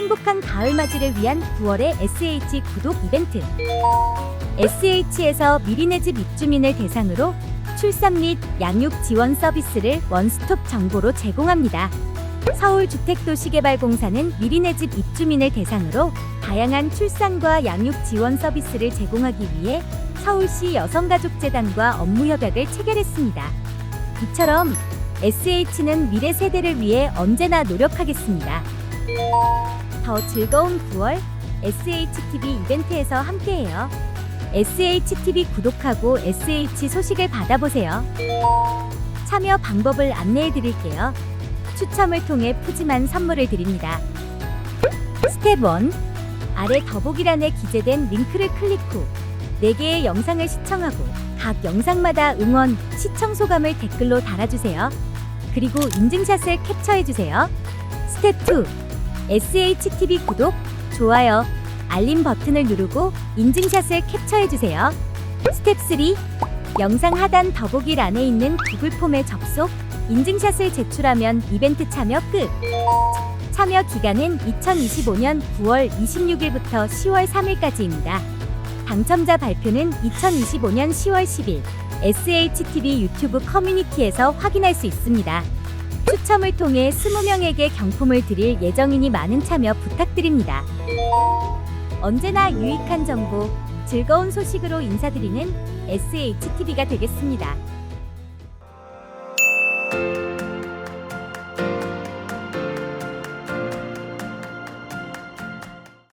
행복한 가을맞이를 위한 9월의 SH 구독 이벤트. SH에서 미리 내 집 입주민을 대상으로 출산 및 양육 지원 서비스를 원스톱 정보로 제공합니다. 서울주택도시개발공사는 미리 내 집 입주민을 대상으로 다양한 출산과 양육 지원 서비스를 제공하기 위해 서울시 여성가족재단과 업무 협약을 체결했습니다. 이처럼 SH는 미래 세대를 위해 언제나 노력하겠습니다. 더 즐거운 9월 SHTV 이벤트에서 함께해요. SHTV 구독하고 SH 소식을 받아보세요. 참여 방법을 안내해 드릴게요. 추첨을 통해 푸짐한 선물을 드립니다. 스텝 1. 아래 더보기란에 기재된 링크를 클릭 후 4개의 영상을 시청하고 각 영상마다 응원, 시청 소감을 댓글로 달아주세요. 그리고 인증샷을 캡처해주세요. 스텝 2. SHTV 구독, 좋아요, 알림 버튼을 누르고 인증샷을 캡처해주세요. 스텝 3. 영상 하단 더보기란에 있는 구글 폼에 접속, 인증샷을 제출하면 이벤트 참여 끝. 참여 기간은 2025년 9월 26일부터 10월 3일까지입니다. 당첨자 발표는 2025년 10월 10일 SHTV 유튜브 커뮤니티에서 확인할 수 있습니다. 추첨을 통해 20명에게 경품을 드릴 예정이니 많은 참여 부탁드립니다. 언제나 유익한 정보, 즐거운 소식으로 인사드리는 SHTV가 되겠습니다.